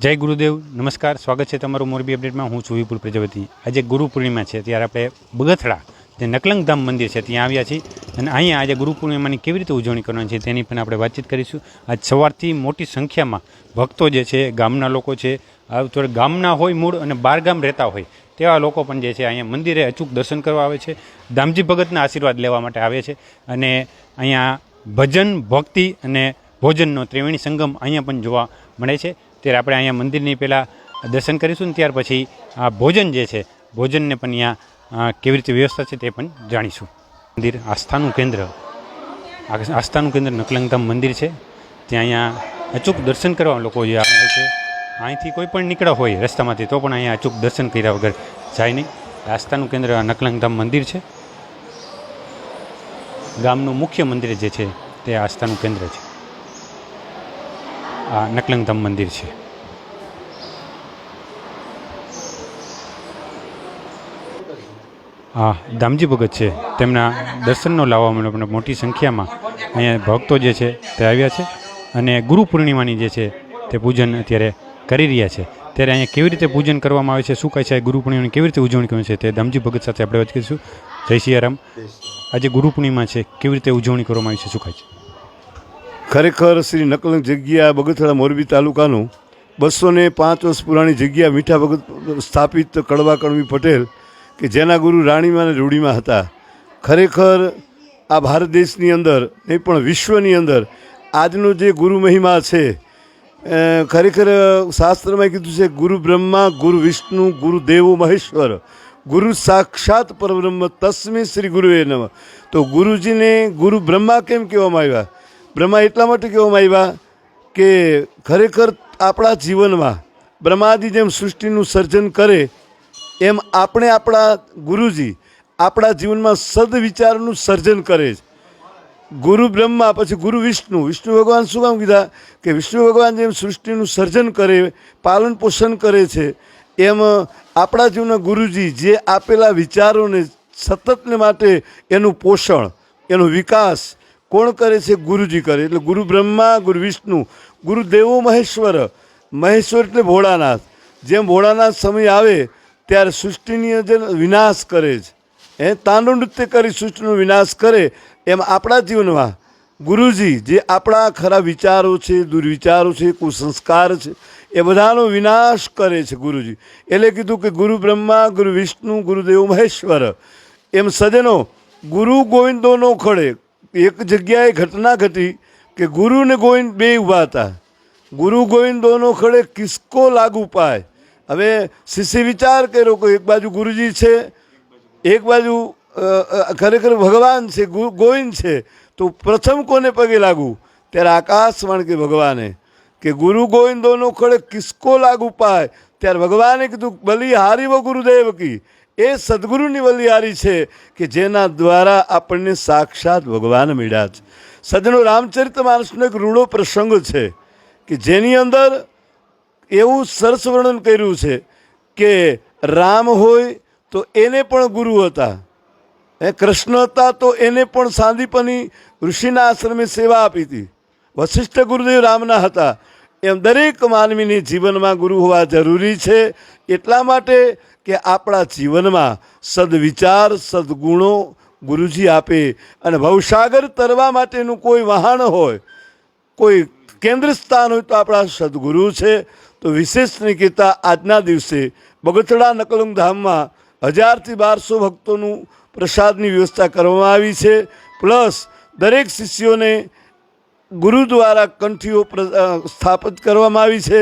જય ગુરુદેવ, નમસ્કાર, સ્વાગત છે તમારું મોરબી અપડેટમાં. હું છું વિપુલ પ્રજાપતિ. આજે ગુરુ પૂર્ણિમા છે, ત્યારે આપણે બગથડા જે નકલંગધામ મંદિર છે, ત્યાં આવ્યા છીએ. અને અહીંયા આજે ગુરુ પૂર્ણિમાની કેવી રીતે ઉજવણી કરવાની છે, તેની પણ આપણે વાતચીત કરીશું. આજ સવારથી મોટી સંખ્યામાં ભક્તો જે છે, ગામના લોકો છે થોડા ગામના હોય મૂળ અને બારગામ રહેતા હોય, તેવા લોકો પણ જે છે, અહીંયા મંદિરે અચૂક દર્શન કરવા આવે છે દામજી ભગતના આશીર્વાદ લેવા માટે આવે છે. અને અહીંયા ભજન, ભક્તિ અને ભોજનનો ત્રિવેણી સંગમ અહીંયા પણ જોવા મળે છે. ત્યારે આપણે અહીંયા મંદિરની પહેલાં દર્શન કરીશું ને ત્યાર પછી આ ભોજન જે છે, ભોજનને પણ અહીંયા કેવી રીતે વ્યવસ્થા છે તે પણ જાણીશું. મંદિર આસ્થાનું કેન્દ્ર. આસ્થાનું કેન્દ્ર નકલંગધામ મંદિર છે. ત્યાં અહીંયા અચૂક દર્શન કરવા લોકો જે આવે છે. અહીંથી કોઈ પણ નીકળ્યા હોય રસ્તામાંથી તો પણ અહીંયા અચૂક દર્શન કર્યા વગર જાય નહીં. આસ્થાનું કેન્દ્ર નકલંગધામ મંદિર છે. ગામનું મુખ્ય મંદિર જે છે તે આસ્થાનું કેન્દ્ર છે. આ નકલંગધામ મંદિર છે. આ દામજી ભગત છે. તેમના દર્શનનો લાવવા માટે મોટી સંખ્યામાં અહીંયા ભક્તો જે છે તે આવ્યા છે અને ગુરુ પૂર્ણિમાની જે છે તે પૂજન અત્યારે કરી રહ્યા છે. ત્યારે અહીંયા કેવી રીતે પૂજન કરવામાં આવે છે, શું કહે છે ગુરુ પૂર્ણિમાની કેવી રીતે ઉજવણી કરવાની છે તે દામજી ભગત સાથે આપણે વાત કરીશું. જય સિયારામ. આજે ગુરુ પૂર્ણિમા છે, કેવી રીતે ઉજવણી કરવામાં આવી છે, શું કહે છે? ખરેખર શ્રી નકલંગ જગ્યા બગથડા મોરબી તાલુકાનું બસો ને પાંચ વર્ષ પુરાણી જગ્યા મીઠા ભગત સ્થાપિત કડવા કણવી પટેલ કે જેના ગુરુ રાણીમાં અને રૂઢીમાં હતા. ખરેખર આ ભારત દેશની અંદર, નહીં પણ વિશ્વની અંદર, આજનો જે ગુરુ મહિમા છે ખરેખર શાસ્ત્રમાં કીધું છે, ગુરુ બ્રહ્મા, ગુરુ વિષ્ણુ, ગુરુ દેવો મહેશ્વર, ગુરુ સાક્ષાત પરબ્રહ્મ, તસ્મે શ્રી ગુરુએ નમ. તો ગુરુજીને ગુરુ બ્રહ્મા કેમ કહેવામાં આવ્યા? બ્રહ્મા એટલા માટે કહેવામાં આવ્યા કે ખરેખર આપણા જીવનમાં બ્રહ્માદિ જેમ સૃષ્ટિનું સર્જન કરે, એમ આપણે આપણા ગુરુજી આપણા જીવનમાં સદવિચારનું સર્જન કરે છે. ગુરુ બ્રહ્મા, પછી ગુરુ વિષ્ણુ. વિષ્ણુ ભગવાન શું કામ કીધા? કે વિષ્ણુ ભગવાન જેમ સૃષ્ટિનું સર્જન કરે, પાલન પોષણ કરે છે, એમ આપણા જીવના ગુરુજી જે આપેલા વિચારોને સતતને માટે એનું પોષણ, એનો વિકાસ કોણ કરે છે? ગુરુજી કરે. એટલે ગુરુ બ્રહ્મા, ગુરુ વિષ્ણુ, ગુરુ દેવો મહેશ્વર. મહેશ્વર એટલે ભોળાનાથ. જેમ ભોળાનાથ સમય આવે, ત્યારે સૃષ્ટિની જે વિનાશ કરે છે એ તાંડુ નૃત્ય કરી સૃષ્ટિનો વિનાશ કરે. એમ આપણા જીવનમાં ગુરુજી, જે આપણા ખરા વિચારો છે, દુર્વિચારો છે, કુસંસ્કાર છે, એ બધાનો વિનાશ કરે છે ગુરુજી. એટલે કીધું કે ગુરુ બ્રહ્મા, ગુરુ વિષ્ણુ ગુરુદેવ મહેશ્વર. એમ સજનો ગુરુ ગોવિંદોનો ખડે એક જગ્યાએ ઘટના ઘટી કે ગુરુ ને ગોવિંદ બે ઊભા હતા. ગુરુ ગોવિંદોનો ખડે કિસ્કો લાગુ પાય. હવે શિષ્ય વિચાર કર્યો કે એક બાજુ ગુરુજી છે, એક બાજુ ખરેખર ભગવાન છે ગોવિંદ છે, તો પ્રથમ કોને પગે લાગુ? ત્યારે આકાશવાણ કે ભગવાને કે ગુરુ ગોવિંદોનો ખડે કિસ્કો લાગુ પાય. ત્યારે ભગવાને કીધું બલિહારી વ ગુરુદેવ કી. એ સદગુરુની વલિયારી છે કે જેના દ્વારા આપણને સાક્ષાત ભગવાન મળ્યા છે. સદનો રામચરિત માનસનો એક રૂડો પ્રસંગ છે કે જેની અંદર એવું સરસ વર્ણન કર્યું છે કે રામ હોય તો એને પણ ગુરુ હતા. એ કૃષ્ણ હતા તો એને પણ સાંદીપની ઋષિના આશ્રમે સેવા આપી હતી. વશિષ્ઠ ગુરુદેવ રામના હતા. એમ દરેક માનવીની જીવનમાં ગુરુ હોવા જરૂરી છે. એટલા માટે કે આપણા જીવનમાં સદવિચાર, સદગુણો ગુરુજી આપે અને ભવસાગર તરવા માટેનું કોઈ વહાણ હોય, કોઈ કેન્દ્ર સ્થાન હોય તો આપણા સદગુરુ છે. તો વિશેષ નિકેતા આજના દિવસે બગથડા નકલંગ ધામમાં હજારથી બારસો ભક્તોનું પ્રસાદની વ્યવસ્થા કરવામાં આવી છે. પ્લસ દરેક શિષ્યોને ગુરુ દ્વારા કંઠીઓ સ્થાપિત કરવામાં આવી છે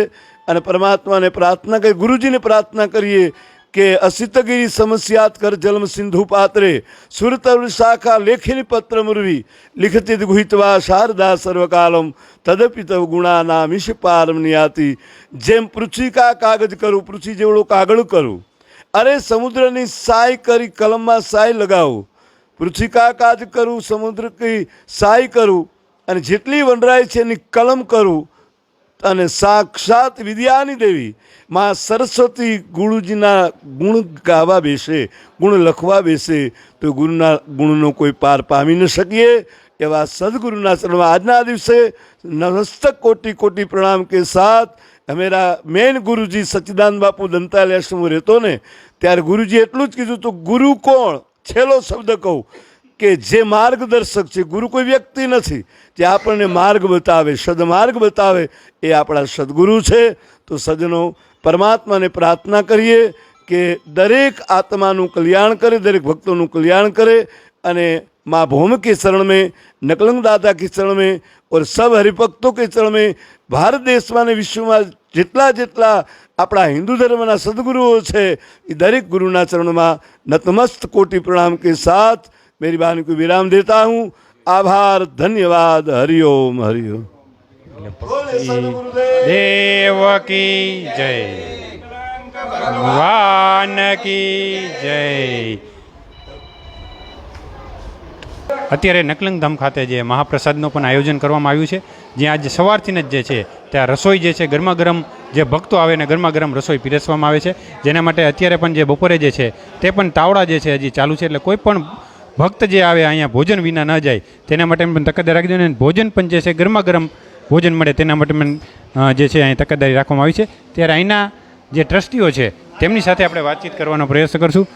અને પરમાત્માને પ્રાર્થના કરી, ગુરુજીને પ્રાર્થના કરીએ કે અસિતગીરી સમસ્યાત્કર જલમ સિંધુ પાત્રે સુરતર શાખા લેખિની પત્ર મુરવી લિખિત ગુહિતવા શારદા સર્વકાલમ તદપિત તવ ગુણાના મિશ પારમ નિયાતી. જેમ પૃથ્વીકા કાગજ કરું, પૃથ્વી જેવડો કાગળ કરું. અરે સમુદ્રની સાય કરી કલમમાં સાય લગાવું. પૃથ્વીકા કાજ કરું, સમુદ્ર કી સાય કરું. અને જેટલી વનરાય છે એની કલમ કરું. અને સાક્ષાત વિદ્યાની દેવી. માં સરસ્વતી ગુરુજીના ગુણ ગાવા બેસે, ગુણ લખવા બેસે, તો ગુરુના ગુણનો કોઈ પાર પામી ન શકીએ. એવા સદગુરુના ચરણમાં આજના દિવસે નમસ્તક કોટી કોટી પ્રણામ કે સાથ. અમેરા મેન ગુરુજી સચ્ચિદાન બાપુ દંતાલ રહેતો ને, ત્યારે ગુરુજી એટલું જ કીધું તો ગુરુ કોણ? છેલ્લો શબ્દ કહું. કે જે માર્ગદર્શક છે ગુરુ કોઈ વ્યક્તિ નથી જે આપણને માર્ગ બતાવે સદમાર્ગ બતાવે એ આપણા સદગુરુ છે તો સજ્જનો પરમાત્માને પ્રાર્થના કરીએ કે દરેક આત્માનું કલ્યાણ કરે દરેક ભક્તોનું કલ્યાણ કરે અને माँ भौम के शरण में नकलंग दादा के शरण में और सब हरिभक्तों के शरण में ભારત દેશમાં અને વિશ્વમાં જેટલા જેટલા આપણા હિન્દુ ધર્મના સદગુરુઓ છે એ દરેક ગુરુના ચરણમાં નતમસ્ત કોટી પ્રણામ કે સાથ मेरी बहन को विराम देता हूँ आभार धन्यवाद हरिओम हरिओम દેવ કી જય ભગવાન કી જય અત્યારે નકલંગ ધામ ખાતે જે મહાપ્રસાદનું પણ આયોજન કરવામાં આવ્યું છે જ્યાં આજે સવારથી જ જે છે ત્યાં રસોઈ જે છે ગરમા ગરમ જે ભક્તો આવે ને ગરમા ગરમ રસોઈ પીરસવામાં આવે છે જેના માટે અત્યારે પણ જે બપોરે જે છે તે પણ તાવડા જે છે હજી ચાલુ છે એટલે કોઈ પણ ભક્ત જે આવે અહીંયા ભોજન વિના ન જાય, તેના માટે પણ તકેદારી રાખી દો અને ભોજન પણ જે છે ગરમા ગરમ ભોજન મળે, તેના માટે પણ જે છે, અહીં તકેદારી રાખવામાં આવી છે. ત્યારે અહીંના જે ટ્રસ્ટીઓ છે, તેમની સાથે આપણે વાતચીત કરવાનો પ્રયાસ કરશું.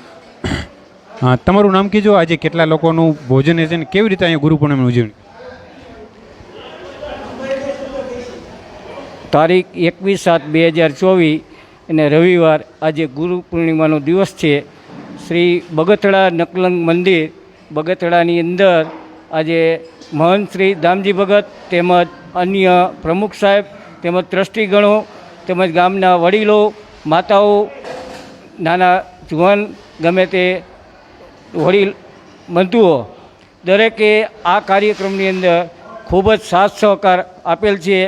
તમારું નામ કીજો. આજે કેટલા લોકોનું ભોજન છે ને કેવી રીતે અહીંયા ગુરુ પૂર્ણિમાની ઉજવણી? તારીખ એકવીસ સાત બે હજાર ચોવીસ અને રવિવાર આજે ગુરુ પૂર્ણિમાનો દિવસ છે. શ્રી બગથડા નકલંગ મંદિર બગથડાની અંદર આજે મહંત શ્રી દામજી ભગત તેમજ અન્ય પ્રમુખ સાહેબ તેમજ ટ્રસ્ટીગણો તેમજ ગામના વડીલો, માતાઓ, નાના જુવાન ગમે તે વડીલ બંધુઓ, દરેકે આ કાર્યક્રમની અંદર ખૂબ જ સાથ સહકાર આપેલ છે.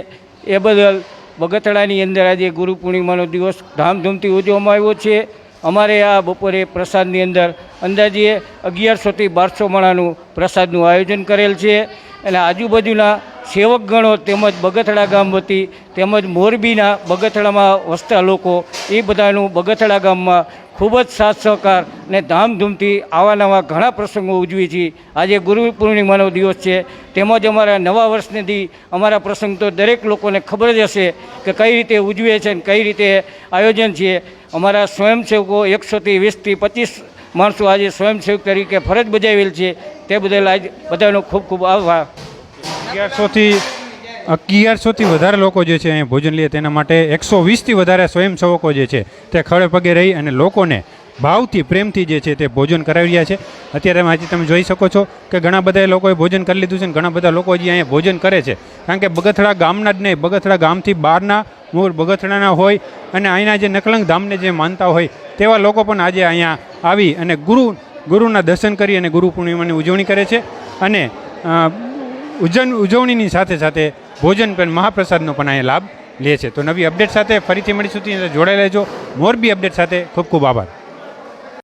એ બદલ બગથડાની અંદર આજે ગુરુ પૂર્ણિમાનો દિવસ ધામધૂમથી ઉજવવામાં આવ્યો છે. અમારે આ બપોરે પ્રસાદની અંદર અંદાજે અગિયારસોથી બારસો માણાનું પ્રસાદનું આયોજન કરેલ છે. અને આજુબાજુના સેવકગણો તેમજ બગથડા ગામ વતી તેમજ મોરબીના બગથડામાં વસતા લોકો એ બધાનું બગથડા ગામમાં ખૂબ જ સાથ સહકાર અને ધામધૂમથી આવા નવા ઘણા પ્રસંગો ઉજવી છીએ. આજે ગુરુ પૂર્ણિમાનો દિવસ છે. તેમજ અમારા નવા વર્ષનેથી અમારા પ્રસંગ તો દરેક લોકોને ખબર જ હશે કે કઈ રીતે ઉજવે છે અને કઈ રીતે આયોજન છે. અમારા સ્વયંસેવકો એકસોથી વીસથી પચીસ માણસો આજે સ્વયંસેવક તરીકે ફરજ બજાવેલ છે, તે બદલ આજ બધાનો ખૂબ ખૂબ આભાર. અગિયારસોથી અગિયારસોથી વધારે લોકો જે છે અહીંયા ભોજન લે, તેના માટે એકસો વીસથી વધારે સ્વયંસેવકો જે છે, તે ખડે પગે રહી અને લોકોને ભાવથી, પ્રેમથી જે છે તે ભોજન કરાવી રહ્યા છે. અત્યારે આજે તમે જોઈ શકો છો કે ઘણા બધા લોકોએ ભોજન કરી લીધું છે અને ઘણા બધા લોકો હજી અહીંયા ભોજન કરે છે. કારણ કે બગથડા ગામના જ નહીં બગથડા ગામથી બહારના મૂળ બગથડાના હોય અને અહીંના જે નકલંગ ધામને જે માનતા હોય તેવા લોકો પણ આજે અહીંયા આવી અને ગુરુ, ગુરુના દર્શન કરી અને ગુરુ પૂર્ણિમાની ઉજવણી કરે છે. અને ઉજન, ઉજવણીની સાથે સાથે ભોજન પણ મહાપ્રસાદનો પણ અહીંયા લાભ લે છે. તો નવી અપડેટ સાથે ફરીથી મળીશું. ત્યાં જોડાઈ લેજો મોરબી અપડેટ સાથે ખૂબ ખૂબ આભાર.